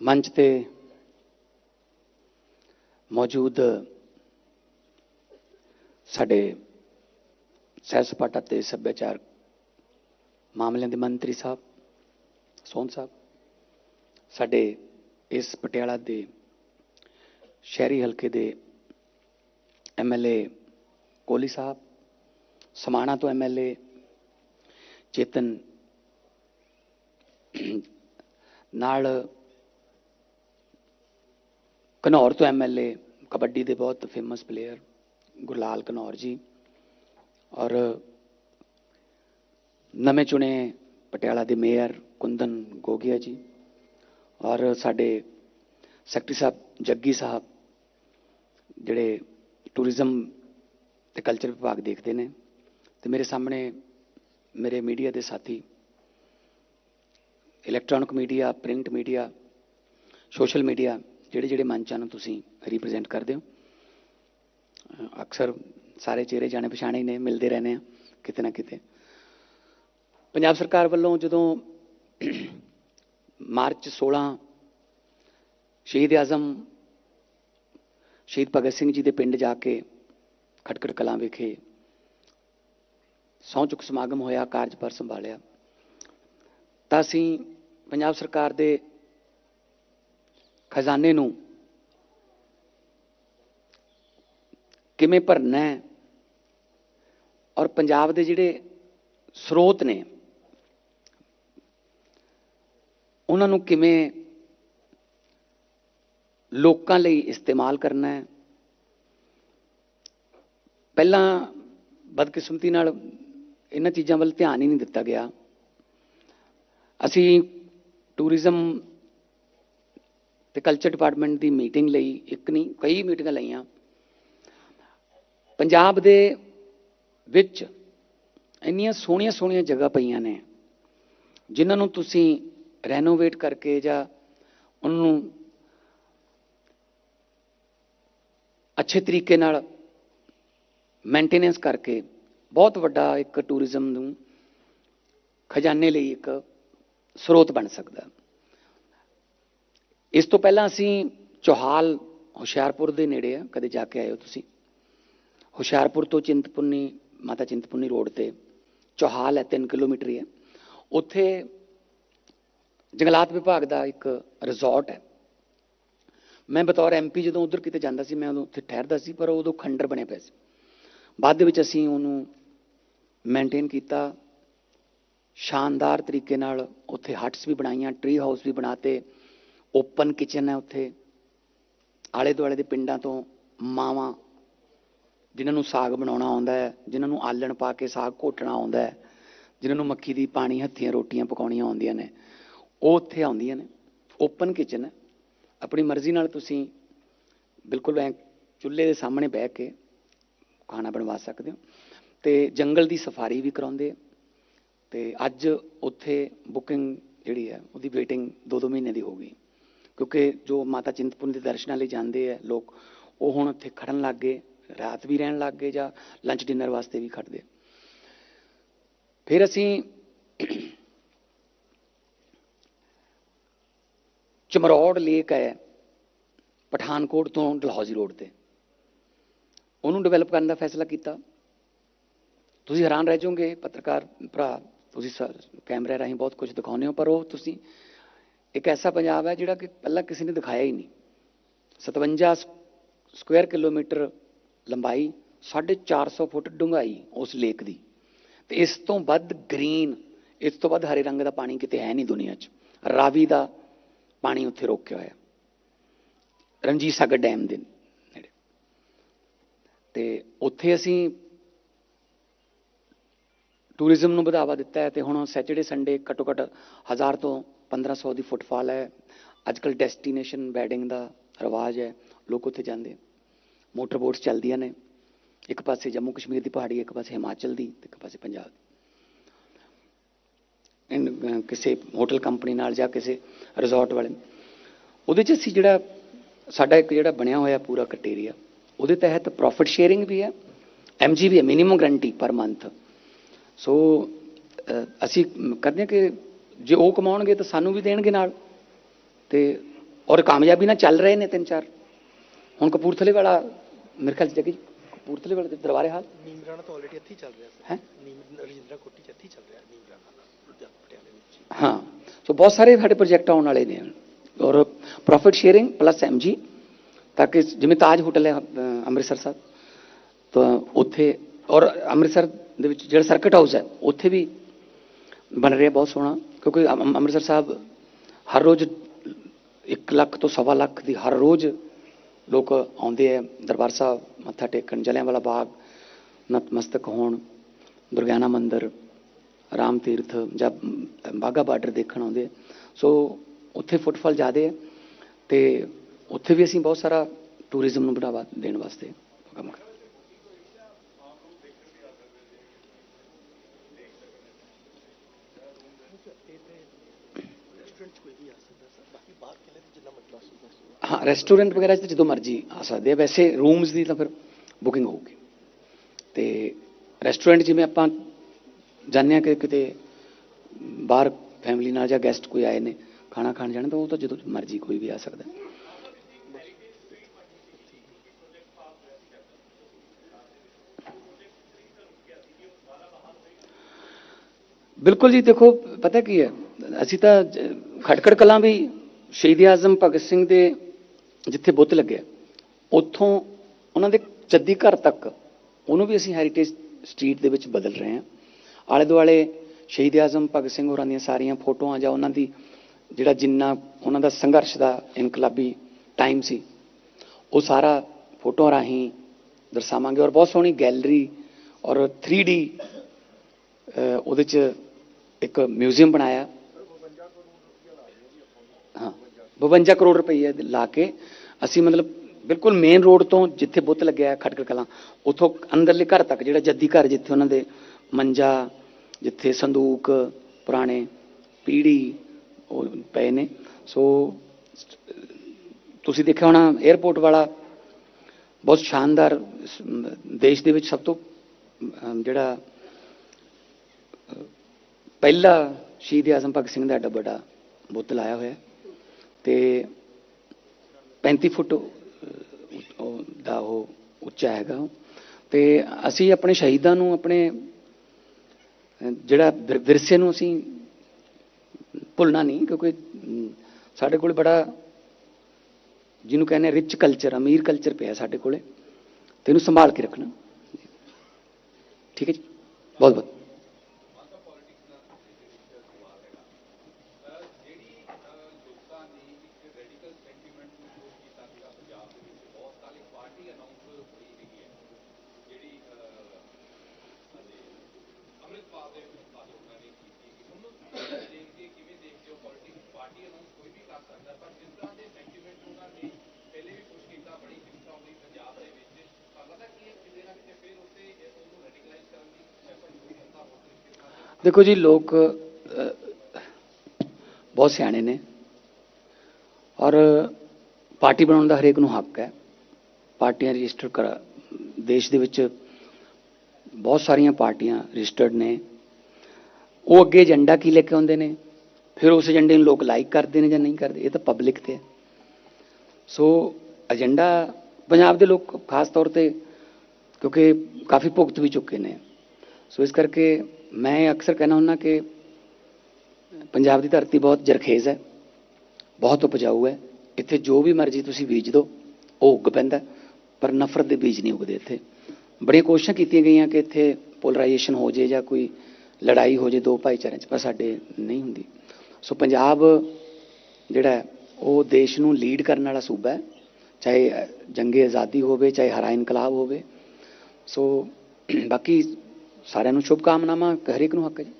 ਮੰਚ ਤੇ ਮੌਜੂਦ ਸਾਡੇ ਸੈਰ ਸਪਾਟਾ ਤੇ ਸੱਭਿਆਚਾਰ ਮਾਮਲਿਆਂ ਦੇ ਮੰਤਰੀ ਸਾਹਿਬ ਸੋਨ ਸਾਹਿਬ, ਸਾਡੇ ਇਸ ਪਟਿਆਲਾ ਦੇ ਸ਼ਹਿਰੀ ਹਲਕੇ ਦੇ ਐਮਐਲਏ ਕੋਲੀ ਸਾਹਿਬ, ਸਮਾਣਾ ਤੋਂ ਐਮਐਲਏ ਚੇਤਨ ਨਾਲ ਘਨੌਰ ਤੋਂ ਐਮਐਲਏ ਕਬੱਡੀ ਦੇ ਬਹੁਤ ਫੇਮਸ ਪਲੇਅਰ ਗੁਰਲਾਲ ਘਨੌਰ ਜੀ। ਔਰ ਨਵੇਂ ਚੁਣੇ ਪਟਿਆਲਾ ਦੇ ਮੇਅਰ ਕੁੰਦਨ ਗੋਗਿਆ ਜੀ। ਔਰ ਸਾਡੇ ਸੈਕਟਰੀ ਸਾਹਿਬ ਜੱਗੀ ਸਾਹਿਬ, ਜਿਹੜੇ ਟੂਰਿਜ਼ਮ ਤੇ ਕਲਚਰ ਵਿਭਾਗ ਦੇਖਦੇ ਨੇ। ਤੇ ਮੇਰੇ ਸਾਹਮਣੇ ਮੇਰੇ ਮੀਡੀਆ ਦੇ ਸਾਥੀ electronic media print media social media ਜਿਹੜੇ ਜਿਹੜੇ ਮੰਚਾਂ ਨੂੰ ਤੁਸੀਂ ਰਿਪਰੈਜ਼ੈਂਟ ਕਰਦੇ ਹੋ ਅਕਸਰ ਸਾਰੇ ਚਿਹਰੇ ਜਾਣੇ ਪਛਾਣੇ ਨੇ, ਮਿਲਦੇ ਰਹਿੰਦੇ ਆ, ਕਿਤੇ ਨਾ ਕਿਤੇ। ਪੰਜਾਬ ਸਰਕਾਰ ਵੱਲੋਂ ਜਦੋਂ ਮਾਰਚ 16 ਸ਼ਹੀਦ ਆਜ਼ਮ, ਸ਼ਹੀਦ ਭਗਤ ਸਿੰਘ ਜੀ ਦੇ ਪਿੰਡ ਜਾ ਕੇ ਖਟਕੜ ਕਲਾਂ ਵਿਖੇ ਸਹੁੰ ਚੁੱਕ ਸਮਾਗਮ ਹੋਇਆ ਕਾਰਜਭਾਰ ਸੰਭਾਲਿਆ, ਤਾਂ ਅਸੀਂ ਪੰਜਾਬ ਸਰਕਾਰ ਦੇ ਖਜ਼ਾਨੇ ਨੂੰ ਕਿਵੇਂ ਭਰਨਾ ਹੈ? ਔਰ ਪੰਜਾਬ ਦੇ ਜਿਹੜੇ ਸਰੋਤ ਨੇ, ਉਹਨਾਂ ਨੂੰ ਕਿਵੇਂ ਲੋਕਾਂ ਲਈ ਇਸਤੇਮਾਲ ਕਰਨਾ ਹੈ? ਪਹਿਲਾਂ ਬਦਕਿਸਮਤੀ ਨਾਲ ਇਹਨਾਂ ਚੀਜ਼ਾਂ ਵੱਲ ਧਿਆਨ ਹੀ ਨਹੀਂ ਦਿੱਤਾ ਗਿਆ। ਅਸੀਂ ਟੂਰਿਜ਼ਮ ਤੇ ਕਲਚਰ ਡਿਪਾਰਟਮੈਂਟ ਦੀ ਮੀਟਿੰਗ ਲਈ ਇੱਕ ਨਹੀਂ, ਕਈ ਮੀਟਿੰਗਾਂ ਲਈਆਂ। ਪੰਜਾਬ ਦੇ ਵਿੱਚ ਇੰਨੀਆਂ ਸੋਹਣੀਆਂ ਸੋਹਣੀਆਂ ਜਗ੍ਹਾ ਪਈਆਂ ਨੇ, ਜਿਨ੍ਹਾਂ ਨੂੰ ਤੁਸੀਂ ਰੈਨੋਵੇਟ ਕਰਕੇ ਜਾਂ ਉਹਨਾਂ ਨੂੰ ਅੱਛੇ ਤਰੀਕੇ ਨਾਲ ਮੇਨਟੇਨੈਂਸ ਕਰਕੇ ਬਹੁਤ ਵੱਡਾ ਇੱਕ ਟੂਰਿਜ਼ਮ ਨੂੰ ਖਜ਼ਾਨੇ ਲਈ ਇੱਕ ਸਰੋਤ ਬਣ ਸਕਦਾ। ਇਸ ਤੋਂ ਪਹਿਲਾਂ ਅਸੀਂ ਚੋਹਾਲ, ਹੁਸ਼ਿਆਰਪੁਰ ਦੇ ਨੇੜੇ ਆ, ਕਦੇ ਜਾ ਕੇ ਆਏ ਹੋ ਤੁਸੀਂ? ਹੁਸ਼ਿਆਰਪੁਰ ਤੋਂ ਚਿੰਤਪੁਰਨੀ, ਮਾਤਾ ਚਿੰਤਪੁਰਨੀ ਰੋਡ ਤੇ। ਚੋਹਾਲ ਹੈ 3 ਕਿਲੋਮੀਟਰ ਹੀ ਹੈ। ਉੱਥੇ ਜੰਗਲਾਤ ਵਿਭਾਗ ਦਾ ਇੱਕ ਰਿਜ਼ੋਰਟ ਹੈ। ਮੈਂ ਬਤੌਰ ਐਮਪੀ ਜਦੋਂ ਉਧਰ ਕਿਤੇ ਜਾਂਦਾ ਸੀ, ਮੈਂ ਉਦੋਂ ਉੱਥੇ ਠਹਿਰਦਾ ਸੀ, ਪਰ ਉਦੋਂ ਖੰਡਰ ਬਣੇ ਪਏ ਸੀ। ਬਾਅਦ ਦੇ ਵਿੱਚ ਅਸੀਂ ਉਹਨੂੰ ਮੇਨਟੇਨ ਕੀਤਾ। ਸ਼ਾਨਦਾਰ ਤਰੀਕੇ ਨਾਲ ਉੱਥੇ ਹਟਸ ਵੀ ਬਣਾਈਆਂ ਟਰੀ ਹਾਊਸ ਵੀ ਬਣਾਤੇ। ਓਪਨ ਕਿਚਨ ਹੈ ਉੱਥੇ। ਆਲੇ ਦੁਆਲੇ ਦੇ ਪਿੰਡਾਂ ਤੋਂ ਮਾਵਾਂ, ਜਿਨ੍ਹਾਂ ਨੂੰ ਸਾਗ ਬਣਾਉਣਾ ਆਉਂਦਾ ਹੈ, ਜਿਨ੍ਹਾਂ ਨੂੰ ਆਲਣ ਪਾ ਕੇ ਸਾਗ ਘੋਟਣਾ ਆਉਂਦਾ ਹੈ, ਜਿਨ੍ਹਾਂ ਨੂੰ ਮੱਕੀ ਦੀ ਪਾਣੀ, ਹੱਥੀਆਂ ਰੋਟੀਆਂ ਪਕਾਉਣੀਆਂ ਆਉਂਦੀਆਂ ਨੇ, ਉਹ ਉੱਥੇ ਆਉਂਦੀਆਂ ਨੇ। ਓਪਨ ਕਿਚਨ ਹੈ। ਆਪਣੀ ਮਰਜ਼ੀ ਨਾਲ ਤੁਸੀਂ ਬਿਲਕੁਲ ਐ ਚੁੱਲ੍ਹੇ ਦੇ ਸਾਹਮਣੇ ਬਹਿ ਕੇ ਖਾਣਾ ਬਣਵਾ ਸਕਦੇ ਹੋ। ਤੇ ਜੰਗਲ ਦੀ ਸਫਾਰੀ ਵੀ ਕਰਾਉਂਦੇ ਆ ਤੇ ਅੱਜ ਉੱਥੇ ਬੁਕਿੰਗ ਜਿਹੜੀ ਹੈ, ਉਹਦੀ ਵੇਟਿੰਗ 2-2 ਮਹੀਨੇ ਦੀ ਹੋ ਗਈ। ਕਿਉਂਕਿ ਜੋ ਮਾਤਾ ਚਿੰਤਪੁਰਨੀ ਦੇ ਦਰਸ਼ਨਾਂ ਲਈ ਜਾਂਦੇ ਆ ਲੋਕ, ਉਹ ਹੁਣ ਉੱਥੇ ਖੜਨ ਲੱਗ ਗਏ, ਰਾਤ ਵੀ ਰਹਿਣ ਲੱਗ ਗਏ ਜਾਂ ਲੰਚ ਡਿਨਰ ਵਾਸਤੇ ਵੀ ਖੜਦੇ। ਫਿਰ ਅਸੀਂ ਚਮਰੌੜ ਲੇਕ ਹੈ, ਪਠਾਨਕੋਟ ਤੋਂ ਡਲਹੌਜ਼ੀ ਰੋਡ ਤੇ। ਉਹਨੂੰ ਡਿਵੈਲਪ ਕਰਨ ਦਾ ਫੈਸਲਾ ਕੀਤਾ। ਤੁਸੀਂ ਹੈਰਾਨ ਰਹਿ ਜਾਓਗੇ, ਪੱਤਰਕਾਰ ਭਰਾ, ਤੁਸੀਂ ਸ- ਕੈਮਰੇ ਰਾਹੀਂ ਬਹੁਤ ਕੁਝ ਦਿਖਾਉਂਦੇ ਹੋ, ਪਰ ਉਹ ਤੁਸੀਂ ਇੱਕ ਐਸਾ ਪੰਜਾਬ ਹੈ ਜਿਹੜਾ ਕਿ ਪਹਿਲਾਂ ਕਿਸੇ ਨੇ ਦਿਖਾਇਆ ਹੀ ਨਹੀਂ। 57 ਸ- ਸਕੁਅਰ ਕਿਲੋਮੀਟਰ ਲੰਬਾਈ 450 ਫੁੱਟ ਡੂੰਘਾਈ ਉਸ ਲੇਕ ਦੀ। ਤੇ ਇਸ ਤੋਂ ਵੱਧ ਗ੍ਰੀਨ, ਇਸ ਤੋਂ ਵੱਧ ਹਰੇ ਰੰਗ ਦਾ ਪਾਣੀ ਕਿਤੇ ਹੈ ਨਹੀਂ ਦੁਨੀਆ 'ਚ। ਰਾਵੀ ਦਾ ਪਾਣੀ ਉੱਥੇ ਰੋਕਿਆ ਹੋਇਆ। ਰਣਜੀਤ ਸਾਗਰ ਡੈਮ ਦੇ ਨੇੜੇ। ਤੇ ਉੱਥੇ ਅਸੀਂ ਟੂਰਿਜ਼ਮ ਨੂੰ ਵਧਾਵਾ ਦਿੱਤਾ ਹੈ ਤੇ ਹੁਣ ਸੈਚਰਡੇ ਸੰਡੇ ਘੱਟੋ ਘੱਟ 1000 ਤੋਂ 1500 ਦੀ ਫੁੱਟਫਾਲ ਹੈ। ਅੱਜ ਕੱਲ ਡੈਸਟੀਨੇਸ਼ਨ ਵੈਡਿੰਗ ਦਾ ਰਿਵਾਜ ਹੈ। ਲੋਕ ਉੱਥੇ ਜਾਂਦੇ ਮੋਟਰ ਬੋਟਸ ਚੱਲਦੀਆਂ ਨੇ। ਇੱਕ ਪਾਸੇ ਜੰਮੂ ਕਸ਼ਮੀਰ ਦੀ ਪਹਾੜੀ, ਇੱਕ ਪਾਸੇ ਹਿਮਾਚਲ ਦੀ ਤੇ ਇੱਕ ਪਾਸੇ ਪੰਜਾਬ ਦੀ। ਕਿਸੇ ਹੋਟਲ ਕੰਪਨੀ ਨਾਲ ਜਾਂ ਕਿਸੇ ਰਿਜ਼ੋਰਟ ਵਾਲੇ ਉਹਦੇ 'ਚ ਅਸੀਂ ਜਿਹੜਾ, ਸਾਡਾ ਇੱਕ ਜਿਹੜਾ ਬਣਿਆ ਹੋਇਆ ਪੂਰਾ ਕ੍ਰਾਈਟੇਰੀਆ ਉਹਦੇ ਤਹਿਤ ਪ੍ਰੋਫਿਟ ਸ਼ੇਅਰਿੰਗ ਵੀ ਹੈ। ਐਮਜੀ ਵੀ ਹੈ minimum guarantee per month so ਅਸੀਂ ਕਰਦੇ ਹਾਂ ਕਿ ਜੇ ਉਹ ਕਮਾਉਣਗੇ ਤਾਂ ਸਾਨੂੰ ਵੀ ਦੇਣਗੇ ਨਾਲ। ਤੇ ਔਰ ਕਾਮਯਾਬੀ ਨਾਲ ਚੱਲ ਰਹੇ ਨੇ ਤਿੰਨ ਚਾਰ ਹੁਣ ਕਪੂਰਥਲੇ ਵਾਲਾ ਮੇਰੇ ਖਿਆਲ ਚ ਜਗੀ ਕਪੂਰਥਲੇ ਵਾਲੇ ਦੇ ਦਰਬਾਰੇ ਹਾਲ? ਨੀਮਰਾਣਾ ਤਾਂ ਆਲਰੇਡੀ ਇੱਥੇ ਚੱਲ ਰਿਹਾ ਹੈਂ? ਨੀਮ ਰਜਿੰਦਰਾ ਕੋਟੀ ਚ ਇੱਥੇ ਚੱਲ ਰਿਹਾ ਨੀਮਰਾਣਾ ਲੁਧਿਆਣਾ ਪਟਿਆਲੇ ਵਿੱਚ ਹੀ। ਸੋ ਬਹੁਤ ਸਾਰੇ ਸਾਡੇ ਪ੍ਰੋਜੈਕਟ ਆਉਣ ਵਾਲੇ ਨੇ। ਔਰ ਪ੍ਰੋਫਿਟ ਸ਼ੇਅਰਿੰਗ ਪਲੱਸ ਐਮਜੀ ਤਾਂ ਕਿ ਜਿਵੇਂ ਤਾਜ ਹੋਟਲ ਹੈ ਅੰਮ੍ਰਿਤਸਰ ਸਾਹਿਬ ਤਾਂ ਉੱਥੇ ਔਰ ਅੰਮ੍ਰਿਤਸਰ ਦੇ ਵਿੱਚ ਜਿਹੜਾ ਸਰਕਟ ਹਾਊਸ ਹੈ ਉੱਥੇ ਵੀ ਬਣ ਰਿਹਾ ਬਹੁਤ ਸੋਹਣਾ। ਕਿਉਂਕਿ ਅੰਮ੍ਰਿਤਸਰ ਸਾਹਿਬ ਹਰ ਰੋਜ਼ 1 ਲੱਖ ਤੋਂ ਸਵਾ ਲੱਖ ਦੀ ਹਰ ਰੋਜ਼ ਲੋਕ ਆਉਂਦੇ ਆ, ਦਰਬਾਰ ਸਾਹਿਬ ਮੱਥਾ ਟੇਕਣ, ਜਲਿਆਂਵਾਲਾ ਬਾਗ ਨਤਮਸਤਕ ਹੋਣ, ਦੁਰਗਿਆਨਾ ਮੰਦਿਰ, ਰਾਮ ਤੀਰਥ ਜਾਂ ਬਾਗਾ ਬਾਰਡਰ ਦੇਖਣ ਆਉਂਦੇ ਸੋ ਉੱਥੇ ਫੁੱਟਫਾਲ ਜ਼ਿਆਦੇ ਹੈ ਤੇ ਉੱਥੇ ਵੀ ਅਸੀਂ ਬਹੁਤ ਸਾਰਾ ਟੂਰਿਜ਼ਮ ਨੂੰ ਬੜਾਵਾ ਦੇਣ ਵਾਸਤੇ ਕੰਮ ਕਰ ਰੈਸਟੋਰੈਂਟ ਚ ਕੋਈ ਵੀ ਆ ਸਕਦਾ ਸਰ ਬਾਕੀ ਬਾਹਰ ਕਿਲੇ ਤੇ ਜਿੰਨਾ ਮਤਲਬ ਸੁਣਦਾ ਹਾਂ ਰੈਸਟੋਰੈਂਟ ਵਗੈਰਾ 'ਚ ਜਦੋਂ ਮਰਜ਼ੀ ਆ ਸਕਦੇ ਆ। ਵੈਸੇ ਰੂਮਸ ਦੀ ਤਾਂ ਫਿਰ ਬੁਕਿੰਗ ਹੋਊਗੀ। ਤੇ ਰੈਸਟੋਰੈਂਟ ਜਿਵੇਂ ਆਪਾਂ ਜਾਣਦੇ ਹਾਂ ਕਿ ਕਿਤੇ ਬਾਹਰ ਫੈਮਿਲੀ ਨਾਲ ਜਾਂ ਗੈਸਟ ਕੋਈ ਆਏ ਨੇ, ਖਾਣਾ ਖਾਣ ਜਾਣਾ, ਤਾਂ ਉਹ ਤਾਂ ਜਦੋਂ ਮਰਜ਼ੀ ਕੋਈ ਵੀ ਆ ਸਕਦਾ। ਬਿਲਕੁਲ ਜੀ, ਦੇਖੋ, ਪਤਾ ਕੀ ਹੈ? ਅਸੀਂ ਤਾਂ ਜ- ਖਟਕੜ ਕਲਾਂ ਵੀ ਸ਼ਹੀਦ ਆਜ਼ਮ ਭਗਤ ਸਿੰਘ ਦੇ ਜਿੱਥੇ ਬੁੱਤ ਲੱਗਿਆ ਉੱਥੋਂ ਉਹਨਾਂ ਦੇ ਚੱਦੀ ਘਰ ਤੱਕ ਉਹਨੂੰ ਵੀ ਅਸੀਂ ਹੈਰੀਟੇਜ ਸਟਰੀਟ ਦੇ ਵਿੱਚ ਬਦਲ ਰਹੇ ਹਾਂ। ਆਲੇ ਦੁਆਲੇ ਸ਼ਹੀਦ ਆਜ਼ਮ ਭਗਤ ਸਿੰਘ ਹੋਰਾਂ ਦੀਆਂ ਸਾਰੀਆਂ ਫੋਟੋਆਂ ਜਾਂ ਉਹਨਾਂ ਦੀ ਜਿਹੜਾ ਜਿੰਨਾ ਉਹਨਾਂ ਦਾ ਸੰਘਰਸ਼ ਦਾ ਇਨਕਲਾਬੀ ਟਾਈਮ ਸੀ, ਉਹ ਸਾਰਾ ਫੋਟੋ ਰਾਹੀਂ ਦਰਸਾਵਾਂਗੇ ਔਰ ਬਹੁਤ ਸੋਹਣੀ ਗੈਲਰੀ ਔਰ 3D ਅਹ, ਉਹਦੇ ਚ ਇੱਕ ਮਿਊਜ਼ੀਅਮ ਬਣਾਇਆ। ਹਾਂ 52 ਕਰੋੜ ਰੁਪਏ ਲਾ ਕੇ ਅਸੀਂ ਮਤਲਬ ਬਿਲਕੁਲ ਮੇਨ ਰੋਡ ਤੋਂ ਜਿੱਥੇ ਬੁੱਤ ਲੱਗਿਆ ਖਟਕੜ ਕਲਾਂ, ਉਥੋਂ ਅੰਦਰਲੇ ਘਰ ਤੱਕ, ਜਿਹੜਾ ਜੱਦੀ ਘਰ ਜਿੱਥੇ ਉਹਨਾਂ ਦੇ ਮੰਜਾ, ਜਿੱਥੇ ਸੰਦੂਕ, ਪੁਰਾਣੇ ਪੀੜੀ ਉਹ ਪਏ ਨੇ। ਸੋ ਤੁਸੀਂ ਦੇਖਿਆ ਹੋਣਾ 에어ਪੋਰਟ ਵਾਲਾ ਬਹੁਤ ਸ਼ਾਨਦਾਰ ਦੇਸ਼ ਦੇ ਵਿੱਚ ਸਭ ਤੋਂ ਜਿਹੜਾ ਪਹਿਲਾ ਸ਼ਹੀਦ ਆਜ਼ਮ ਭਗਤ ਸਿੰਘ ਦਾ ਐਡਾ ਵੱਡਾ ਬੁੱਤ ਲਾਇਆ ਹੋਇਆ ਹੈ ਤੇ 35 ਫੁੱਟ ਦਾ ਉਹ ਉੱਚਾ ਹੈਗਾ ਉਹ। ਤੇ ਅਸੀਂ ਆਪਣੇ ਸ਼ਹੀਦਾਂ ਨੂੰ, ਆਪਣੇ ਜਿਹੜਾ ਵਿਰਸੇ ਨੂੰ ਅਸੀਂ ਭੁੱਲਣਾ ਨਹੀਂ ਕਿਉਂਕਿ ਸਾਡੇ ਕੋਲ ਬੜਾ ਜਿਹਨੂੰ ਕਹਿੰਦੇ ਰਿਚ ਕਲਚਰ ਅਮੀਰ ਕਲਚਰ ਪਿਆ ਸਾਡੇ ਕੋਲੇ ਤੇ ਇਹਨੂੰ ਸੰਭਾਲ ਕੇ ਰੱਖਣਾ। ਠੀਕ ਹੈ ਜੀ? ਬਹੁਤ ਬਹੁਤ ਦੇਖੋ ਜੀ, ਲੋਕ ਬਹੁਤ ਸਿਆਣੇ ਨੇ ਔਰ ਪਾਰਟੀ ਬਣਾਉਣ ਦਾ ਹਰੇਕ ਨੂੰ ਹੱਕ ਹੈ। ਪਾਰਟੀਆਂ ਰਜਿਸਟਰ ਕਰ, ਦੇਸ਼ ਦੇ ਵਿੱਚ ਬਹੁਤ ਸਾਰੀਆਂ ਪਾਰਟੀਆਂ ਰਜਿਸਟਰਡ ਨੇ। ਉਹ ਅੱਗੇ ਏਜੰਡਾ ਕੀ ਲੈ ਕੇ ਆਉਂਦੇ ਨੇ? ਫਿਰ ਉਸ ਏਜੰਡੇ ਨੂੰ ਲੋਕ ਲਾਈਕ ਕਰਦੇ ਨੇ ਜਾਂ ਨਹੀਂ ਕਰਦੇ? ਇਹ ਤਾਂ ਪਬਲਿਕ ਤੇ ਹੈ। ਸੋ ਏਜੰਡਾ ਪੰਜਾਬ ਦੇ ਲੋਕ ਖਾਸ ਤੌਰ ਤੇ ਕਿਉਂਕਿ ਕਾਫੀ ਭੁਗਤ ਵੀ ਚੁੱਕੇ ਨੇ। ਸੋ ਇਸ ਕਰਕੇ ਮੈਂ ਅਕਸਰ ਕਹਿਣਾ ਹੁੰਦਾ ਕਿ ਪੰਜਾਬ ਦੀ ਧਰਤੀ ਬਹੁਤ ਜਰਖੇਜ਼ ਹੈ, ਬਹੁਤ ਉਪਜਾਊ ਹੈ। ਇੱਥੇ ਜੋ ਵੀ ਮਰਜ਼ੀ ਤੁਸੀਂ ਬੀਜ ਦਿਓ, ਉਹ ਉੱਗ ਪੈਂਦਾ, ਪਰ ਨਫ਼ਰਤ ਦੇ ਬੀਜ ਨਹੀਂ ਉੱਗਦੇ ਇੱਥੇ। ਬੜੀਆਂ ਕੋਸ਼ਿਸ਼ਾਂ ਕੀਤੀਆਂ ਗਈਆਂ ਕਿ ਇੱਥੇ ਪੋਲਰਾਈਜੇਸ਼ਨ ਹੋ ਜੇ ਜਾਂ ਕੋਈ ਲੜਾਈ ਹੋ ਜੇ ਦੋ ਭਾਈਚਾਰਿਆਂ 'ਚ, ਪਰ ਸਾਡੇ ਨਹੀਂ ਹੁੰਦੀ। ਸੋ ਪੰਜਾਬ ਜਿਹੜਾ ਉਹ ਦੇਸ਼ ਨੂੰ ਲੀਡ ਕਰਨ ਵਾਲਾ ਸੂਬਾ ਹੈ। ਚਾਹੇ ਜੰਗੇ ਆਜ਼ਾਦੀ ਹੋਵੇ, ਚਾਹੇ ਹਰਾ ਇਨਕਲਾਬ ਹੋਵੇ। ਸੋ ਬਾਕੀ ਸਾਰਿਆਂ ਨੂੰ ਸ਼ੁਭ ਕਾਮਨਾਵਾਂ ਹਰੇਕ ਨੂੰ ਹੱਕ ਜੀ।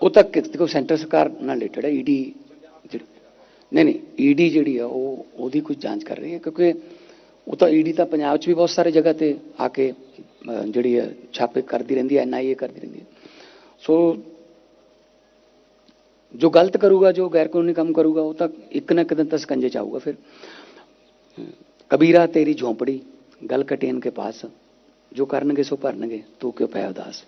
ਉਹ ਤਾਂ ਦੇਖੋ, ਸੈਂਟਰ ਸਰਕਾਰ ਨਾਲ ਰਿਲੇਟਡ ਹੈ ਈਡੀ ਨਹੀਂ ਨਹੀਂ, ਈਡੀ ਜਿਹੜੀ ਆ, ਉਹ, ਉਹਦੀ ਕੁਝ ਜਾਂਚ ਕਰ ਰਹੀ ਹੈ, ਕਿਉਂਕਿ ਉਹ ਤਾਂ ਈਡੀ ਤਾਂ ਪੰਜਾਬ 'ਚ ਵੀ ਬਹੁਤ ਸਾਰੇ ਜਗ੍ਹਾ ਤੇ ਆ ਕੇ ਜਿਹੜੀ ਹੈ ਛਾਪੇ ਕਰਦੀ ਰਹਿੰਦੀ ਹੈ ਐਨਆਈਏ ਕਰਦੀ ਰਹਿੰਦੀ ਹੈ। ਸੋ, ਜੋ ਗਲਤ ਕਰੂਗਾ, ਜੋ ਗੈਰ ਕਾਨੂੰਨੀ ਕੰਮ ਕਰੂਗਾ, ਉਹ ਤਾਂ ਇੱਕ ਨਾ ਇੱਕ ਦਿਨ ਤਾਂ ਸਕੰਜੇ ਚ ਆਊਗਾ ਫਿਰ। ਕਬੀਰਾ, ਤੇਰੀ ਝੋਂਪੜੀ, ਗਲ ਕਟੇਨ ਕੇ ਪਾਸ, ਜੋ ਕਰਨਗੇ ਸੋ ਭਰਨਗੇ, ਤੂੰ ਕਿਉਂ ਪੈ ਉਦਾਸ?